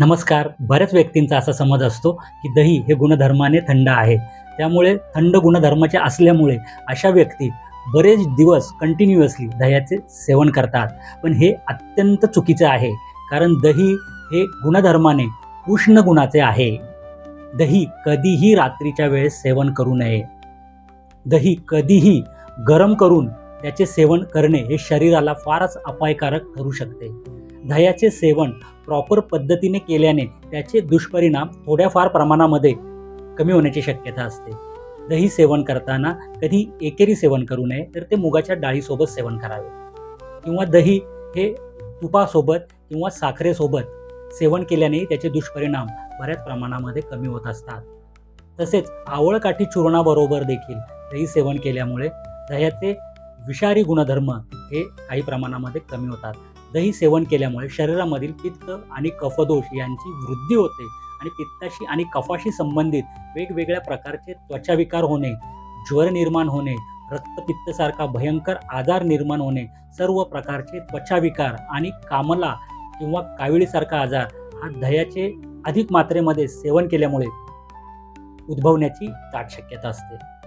नमस्कार. बऱ्याच व्यक्तींचा असा समज असतो की दही हे गुणधर्माने थंड आहे. त्यामुळे थंड गुणधर्माचे असल्यामुळे अशा व्यक्ती बरेच दिवस कंटिन्युअसली दह्याचे सेवन करतात. पण हे अत्यंत चुकीचं आहे. कारण दही हे गुणधर्माने उष्ण गुणाचे आहे. दही कधीही रात्रीच्या वेळेस सेवन करू नये. दही कधीही गरम करून त्याचे सेवन करणे हे शरीराला फारच अपायकारक ठरू शकते. दह्याचे सेवन प्रॉपर पद्धतीने केल्याने त्याचे दुष्परिणाम थोड्याफार प्रमाणामध्ये कमी होण्याची शक्यता असते. दही सेवन करताना कधी एकेरी सेवन करू नये तर ते मुगाच्या डाळीसोबत सेवन करावे. किंवा दही हे तुपासोबत किंवा साखरेसोबत सेवन केल्याने त्याचे दुष्परिणाम बऱ्याच प्रमाणामध्ये कमी होत असतात. तसेच आवळकाठी चूर्णाबरोबर देखील दही सेवन केल्यामुळे दह्याचे विषारी गुणधर्म हे काही प्रमाणामध्ये कमी होतात. दही सेवन केल्यामुळे शरीरामधील पित्त आणि कफदोष यांची वृद्धी होते आणि पित्ताशी आणि कफाशी संबंधित वेगवेगळ्या प्रकारचे त्वचाविकार होणे ज्वर निर्माण होणे रक्तपित्तसारखा भयंकर आजार निर्माण होणे सर्व प्रकारचे त्वचाविकार आणि कामला किंवा काविळीसारखा आजार हा दह्याचे अधिक मात्रेमध्ये सेवन केल्यामुळे उद्भवण्याची दाट शक्यता असते.